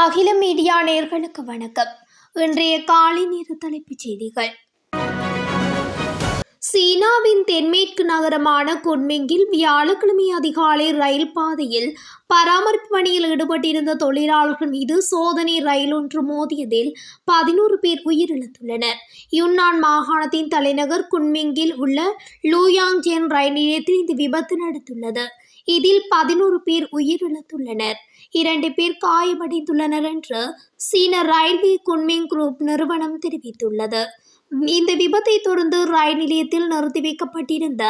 அகில மீடியா நேர்களுக்கு வணக்கம். இன்றைய காலை நேர தலைப்புச் செய்திகள். சீனாவின் தென்மேற்கு நகரமான குன்மிங்கில் வியாழக்கிழமை அதிகாலை ரயில் பாதையில் பராமரிப்பு பணியில் ஈடுபட்டிருந்த தொழிலாளர்கள் மீது சோதனை ரயில் ஒன்று மோதியதில் பதினோரு பேர் உயிரிழந்துள்ளனர். யுன்னான் மாகாணத்தின் தலைநகர் குன்மிங்கில் உள்ள லூயாங்ஜென் ரயில் நிலையத்தில் இந்த விபத்து நடந்துள்ளது. இதில் பதினோரு பேர் உயிரிழந்துள்ளனர். இரண்டு பேர் காயமடைந்துள்ளனர் என்று சீன ரயில்வே குன்மிங் குரூப் நிறுவனம் தெரிவித்துள்ளது. இந்த விபத்தை தொடர்ந்து ரயில் நிலையத்தில் நிறுத்தி வைக்கப்பட்டிருந்த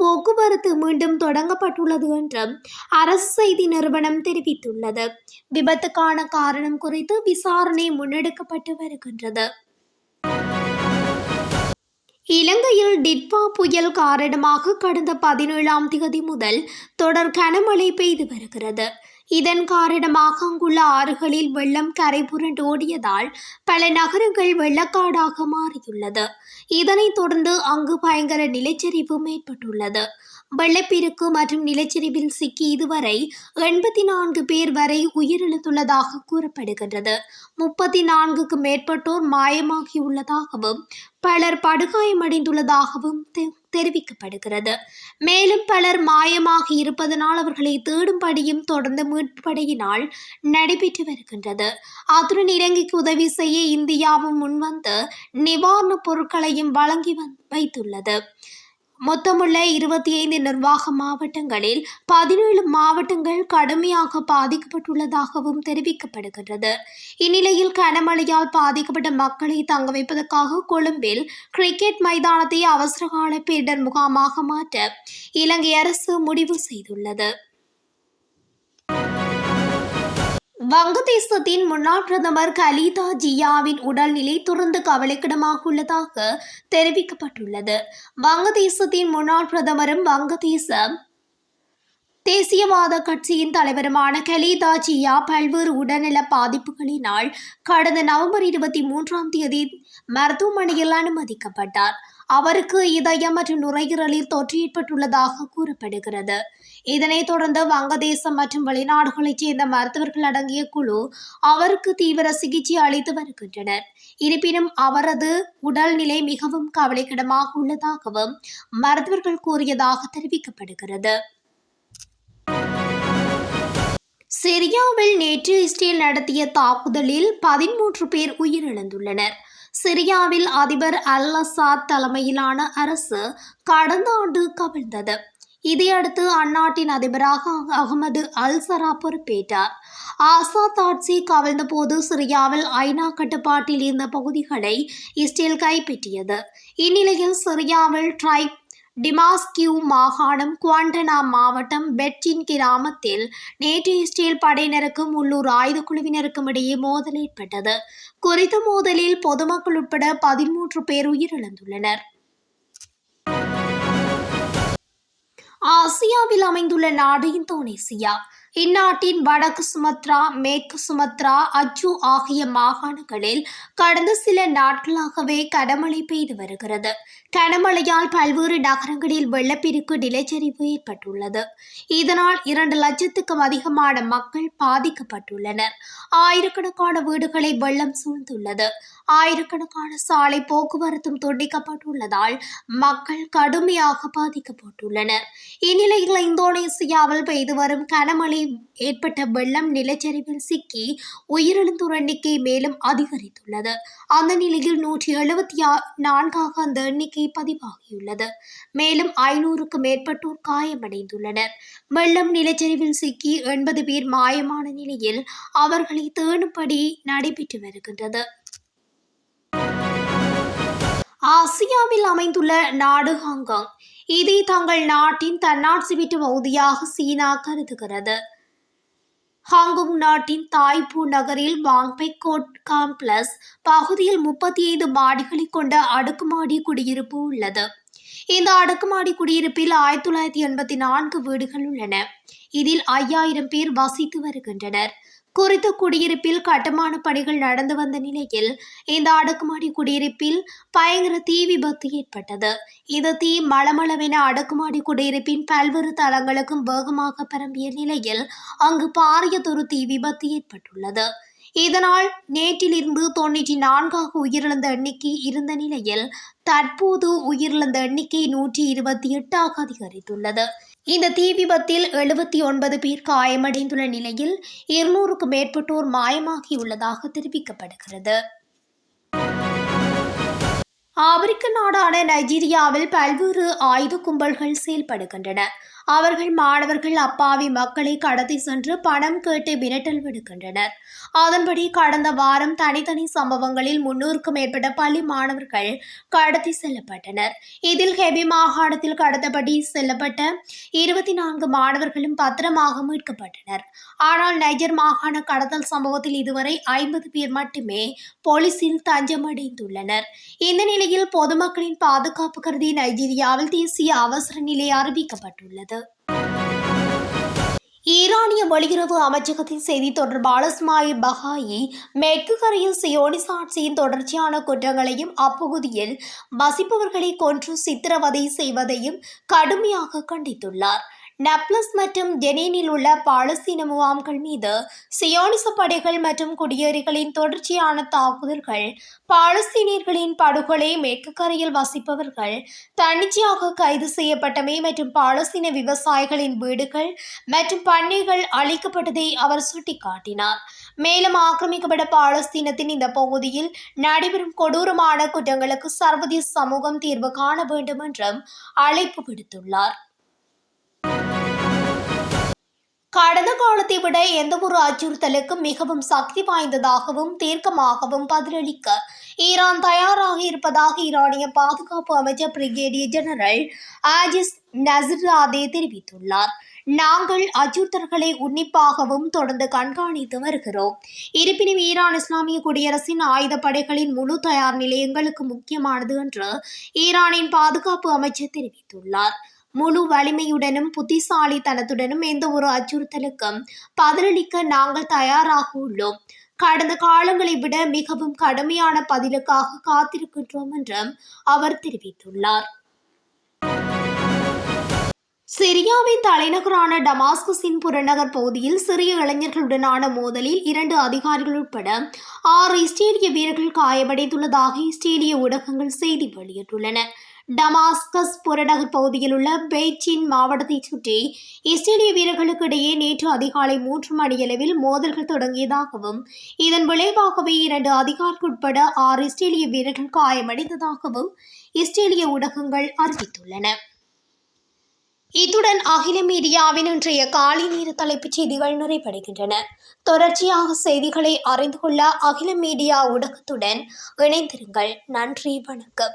போக்குவரத்து மீண்டும் தொடங்கப்பட்டுள்ளது என்றும் அரசு செய்தி நிறுவனம் தெரிவித்துள்ளது. விபத்துக்கான காரணம் குறித்து விசாரணை முன்னெடுக்கப்பட்டு வருகின்றது. இலங்கையில் டிட்வா புயல் காரணமாக கடந்த பதினேழாம் தேதி முதல் தொடர் கனமழை பெய்து வருகிறது. இதன் காரணமாக அங்குள்ள ஆறுகளில் வெள்ளம் கரை புரண்டு ஓடியதால் பல நகரங்கள் வெள்ளக்காடாக மாறியுள்ளது. இதனைத் தொடர்ந்து அங்கு பயங்கர நிலச்சரிவும் ஏற்பட்டுள்ளது வெள்ளப்பெருக்கு மற்றும் நிலச்சரிவில் சிக்கி இதுவரை எண்பத்தி நான்கு பேர் வரை உயிரிழந்துள்ளதாக கூறப்படுகின்றது. முப்பத்தி நான்குக்கு மேற்பட்டோர் மாயமாகியுள்ளதாகவும் பலர் படுகாயமடைந்துள்ளதாகவும் தெ- தெரிவிக்கப்படுகிறது. மேலும் பலர் மாயமாக இருப்பதனால் அவர்களை தேடும்படியும் தொடர்ந்து மீட்பு படையினால் நடைபெற்று வருகின்றது. அத்துடன் இலங்கைக்கு உதவி செய்ய இந்தியாவும் முன்வந்து நிவாரணப் பொருட்களையும் வழங்கி வந்- வைத்துள்ளது. மொத்தமுள்ள இருபத்தி ஐந்து நிர்வாக மாவட்டங்களில் பதினேழு மாவட்டங்கள் கடுமையாக பாதிக்கப்பட்டுள்ளதாகவும் தெரிவிக்கப்படுகின்றது. இந்நிலையில் கனமழையால் பாதிக்கப்பட்ட மக்களை தங்க வைப்பதற்காக கொழும்பில் கிரிக்கெட் மைதானத்தை அவசரகால பேரிடர் முகாமாக மாற்ற இலங்கை அரசு முடிவு செய்துள்ளது. வங்கதேசத்தின் முன்னாள் பிரதமர் கலீதா ஜியாவின் உடல்நிலை தொடர்ந்து கவலைக்கிடமாக உள்ளதாக தெரிவிக்கப்பட்டுள்ளது. வங்கதேசத்தின் முன்னாள் பிரதமரும் வங்கதேச தேசியவாத கட்சியின் தலைவருமான கலீதா ஜியா பல்வேறு உடல்நல பாதிப்புகளினால் கடந்த நவம்பர் இருபத்தி மூன்றாம் தேதி மருத்துவமனையில் அனுமதிக்கப்பட்டார். அவருக்கு இதயம் மற்றும் நுரையீரலில் தொற்று ஏற்பட்டுள்ளதாக கூறப்படுகிறது. இதனைத் தொடர்ந்து வங்கதேசம் மற்றும் வெளிநாடுகளைச் சேர்ந்த மருத்துவர்கள் அடங்கிய குழு அவருக்கு தீவிர சிகிச்சை அளித்து வருகின்றனர். இருப்பினும் அவரது உடல்நிலை மிகவும் கவலைக்கிடமாக உள்ளதாகவும் மருத்துவர்கள் கூறியதாக தெரிவிக்கப்படுகிறது. சிரியாவில் நேற்று இஸ்ரேல் நடத்திய தாக்குதலில் பதிமூன்று பேர் உயிரிழந்துள்ளனர். சிரியாவில் அதிபர் அல் அசாத் தலைமையிலான அரசு கடந்த ஆண்டு கவிழ்ந்தது. இதையடுத்து அந்நாட்டின் அதிபராக அகமது அல் சரா பொறுப்பேற்றார். ஆசாத் ஆட்சி கவிழ்ந்த போது சிரியாவில் ஐநா கட்டுப்பாட்டில் இருந்த பகுதிகளை இஸ்ரேல் கைப்பற்றியது. இந்நிலையில் சிரியாவில் ட்ரை டிமாஸ்கியூ மாகாணம் குவாண்டனா மாவட்டம் பெட்ஜின் கிராமத்தில் நேற்று இஸ்ரேல் படையினருக்கும் உள்ளூர் ஆயுத குழுவினருக்கும் இடையே மோதல் ஏற்பட்டது. குறித்த மோதலில் பொதுமக்கள் உட்பட பதிமூன்று பேர் உயிரிழந்துள்ளனர். ஆசியாவில் அமைந்துள்ள நாடு இந்தோனேசியா இந்நாட்டின் வடக்கு சுமத்ரா மேற்கு சுமத்ரா அச்சு ஆகிய மாகாணங்களில் கடந்த சில நாட்களாகவே கனமழை பெய்து வருகிறது. கனமழையால் பல்வேறு நகரங்களில் வெள்ளப்பெருக்கு நிலச்சரிவு ஏற்பட்டுள்ளது. இதனால் இரண்டு லட்சத்துக்கும் அதிகமான மக்கள் பாதிக்கப்பட்டுள்ளனர். ஆயிரக்கணக்கான வீடுகளை வெள்ளம் சூழ்ந்துள்ளது. ஆயிரக்கணக்கான சாலை போக்குவரத்தும் துண்டிக்கப்பட்டுள்ளதால் மக்கள் கடுமையாக பாதிக்கப்பட்டுள்ளனர். இந்நிலையில் இந்தோனேசியாவில் பெய்து வரும் கனமழை ஏற்பட்ட வெள்ளம் நிலச்சரிவில் சிக்கி உயிரிழந்தோர் எண்ணிக்கை மேலும் அதிகரித்துள்ளது. அந்த நிலையில் நூற்றி எழுபத்தி நான்காக அந்த எண்ணிக்கை பதிவாகியுள்ளது. மேலும் ஐநூறுக்கும் மேற்பட்டோர் காயமடைந்துள்ளனர். வெள்ளம் நிலச்சரிவில் சிக்கி எண்பது பேர் மாயமான நிலையில் அவர்களை தேடும்படி நடைபெற்று வருகின்றது. ஆசியாவில் அமைந்துள்ள நாடு ஹாங்காங் இதை தங்கள் நாட்டின் தன்னாட்சி பெற்ற பகுதியாக சீனா கருதுகிறது. ஹாங்காங் நாட்டின் தாய்பூ நகரில் வாங்பெக்கோட் காம்ப்ளஸ் பகுதியில் முப்பத்தி ஐந்து மாடிகளை கொண்ட அடுக்குமாடி குடியிருப்பு உள்ளது. இந்த அடுக்குமாடி குடியிருப்பில் ஆயிரத்தி தொள்ளாயிரத்தி எண்பத்தி நான்கு வீடுகள் உள்ளன. இதில் ஐயாயிரம் பேர் வசித்து வருகின்றனர். குறித்த குடியிருப்பில் கட்டுமான பணிகள் நடந்து வந்த நிலையில் இந்த அடுக்குமாடி குடியிருப்பில் பயங்கர தீ விபத்து ஏற்பட்டது. இது தீ மளமளவென அடுக்குமாடி குடியிருப்பின் பல்வேறு தளங்களுக்கும் வேகமாக பரம்பிய நிலையில் அங்கு பாரியதொரு தீ விபத்து ஏற்பட்டுள்ளது. இதனால் நேற்றிலிருந்து தொன்னூற்றி நான்காக உயிரிழந்த எண்ணிக்கை இருந்த நிலையில் தற்போது உயிரிழந்த எண்ணிக்கை நூற்றி இருபத்தி எட்டாக அதிகரித்துள்ளது. இந்த தீ விபத்தில் எழுபத்தி ஒன்பது பேர் காயமடைந்துள்ள நிலையில் இருநூறுக்கும் மேற்பட்டோர் மாயமாகியுள்ளதாக தெரிவிக்கப்படுகிறது. ஆப்பிரிக்க நாடான நைஜீரியாவில் பல்வேறு ஆயுத கும்பல்கள் செயல்படுகின்றன. அவர்கள் மாணவர்கள் அப்பாவி மக்களை கடத்தி சென்று பணம் கேட்டு மிரட்டல் விடுக்கின்றனர். அதன்படி கடந்த வாரம் தனித்தனி சம்பவங்களில் முன்னூறுக்கும் மேற்பட்ட பள்ளி மாணவர்கள் கடத்தி செல்லப்பட்டனர். இதில் ஹெபி மாகாணத்தில் கடத்தப்படி செல்லப்பட்ட இருபத்தி நான்கு மாணவர்களும் பத்திரமாக மீட்கப்பட்டனர். ஆனால் நைஜர் மாகாண கடத்தல் சம்பவத்தில் இதுவரை ஐம்பது பேர் மட்டுமே போலீசில் தஞ்சமடைந்துள்ளனர். இந்த நிலையில் பொதுமக்களின் பாதுகாப்பு கருதி நைஜீரியாவில் தேசிய அவசர நிலை அறிவிக்கப்பட்டுள்ளது. ஈரானிய வெளியுறவு அமைச்சகத்தின் செய்தி தொடர்பாளர் ஸ்மாயில் பஹாயி மேற்கு கரையில் சியோனிச ஆட்சியின் தொடர்ச்சியான குற்றங்களையும் அப்பகுதியில் வசிப்பவர்களை கொன்று சித்திரவதை செய்வதையும் கடுமையாக கண்டித்துள்ளார். நப்லஸ் மற்றும் ஜெனீனில் உள்ள பாலஸ்தீன முகாம்கள் மீது சியோனிச படைகள் மற்றும் குடியேறிகளின் தொடர்ச்சியான தாக்குதல்கள் பாலஸ்தீனியர்களின் படுகொலை மேற்கு கரையில் வசிப்பவர்கள் தன்னிச்சையாக கைது செய்யப்பட்டமை மற்றும் பாலஸ்தீன விவசாயிகளின் வீடுகள் மற்றும் பண்ணைகள் அழிக்கப்பட்டதை அவர் சுட்டிக்காட்டினார். மேலும் ஆக்கிரமிக்கப்பட்ட பாலஸ்தீனத்தின் இந்த பகுதியில் நடைபெறும் கொடூரமான குற்றங்களுக்கு சர்வதேச சமூகம் தீர்வு காண வேண்டும் என்றும் அழைப்பு விடுத்துள்ளார் கடந்த காலத்தை விட எந்த ஒரு அச்சுறுத்தலுக்கும் மிகவும் சக்தி வாய்ந்ததாகவும் தீர்க்கமாகவும் பதிலளிக்க ஈரான் தயாராக இருப்பதாக ஈரானிய பாதுகாப்பு அமைச்சர் பிரிகேடியர் ஜெனரல் ஆஜிஸ் நசிராதே தெரிவித்துள்ளார். நாங்கள் அச்சுறுத்தல்களை உன்னிப்பாகவும் தொடர்ந்து கண்காணித்து வருகிறோம். இருப்பினும் ஈரான் இஸ்லாமிய குடியரசின் ஆயுதப்படைகளின் முழு தயார் நிலை எங்களுக்கு முக்கியமானது என்று ஈரானின் பாதுகாப்பு அமைச்சர் தெரிவித்துள்ளார். முழு வலிமையுடனும் புத்திசாலித்தனத்துடனும் எந்த ஒரு அச்சுறுத்தலுக்கும் பதிலளிக்க நாங்கள் தயாராக உள்ளோம். கடந்த காலங்களை விட மிகவும் கடுமையான பதிலுக்காக காத்திருக்கின்றோம் என்றும் அவர் தெரிவித்துள்ளார். சிரியாவின் தலைநகரான டமாஸ்கஸின் புறநகர் பகுதியில் சிறிய இளைஞர்களுடனான மோதலில் இரண்டு அதிகாரிகள் உட்பட ஆறு இஸ்ரேலிய வீரர்கள் காயமடைந்துள்ளதாக இஸ்ரேலிய ஊடகங்கள் செய்தி வெளியிட்டுள்ளன. டமாஸ்கஸ் புறநகர் பகுதியில் உள்ள பெய்ச்சின் மாவட்டத்தை சுற்றி இஸ்ரேலிய வீரர்களுக்கு இடையே நேற்று அதிகாலை மூன்று மணியளவில் மோதல்கள் தொடங்கியதாகவும் இதன் விளைவாகவே இரண்டு அதிகாரிகள் உட்பட ஆறு இஸ்ரேலிய வீரர்கள் காயமடைந்ததாகவும் இஸ்ரேலிய ஊடகங்கள் அறிவித்துள்ளன. இத்துடன் அகில மீடியாவின் இன்றைய காலை நேர தலைப்புச் செய்திகள் நிறைவடைகின்றன. தொடர்ச்சியாக செய்திகளை அறிந்து கொள்ள அகில மீடியா ஊடகத்துடன் இணைந்திருங்கள். நன்றி வணக்கம்.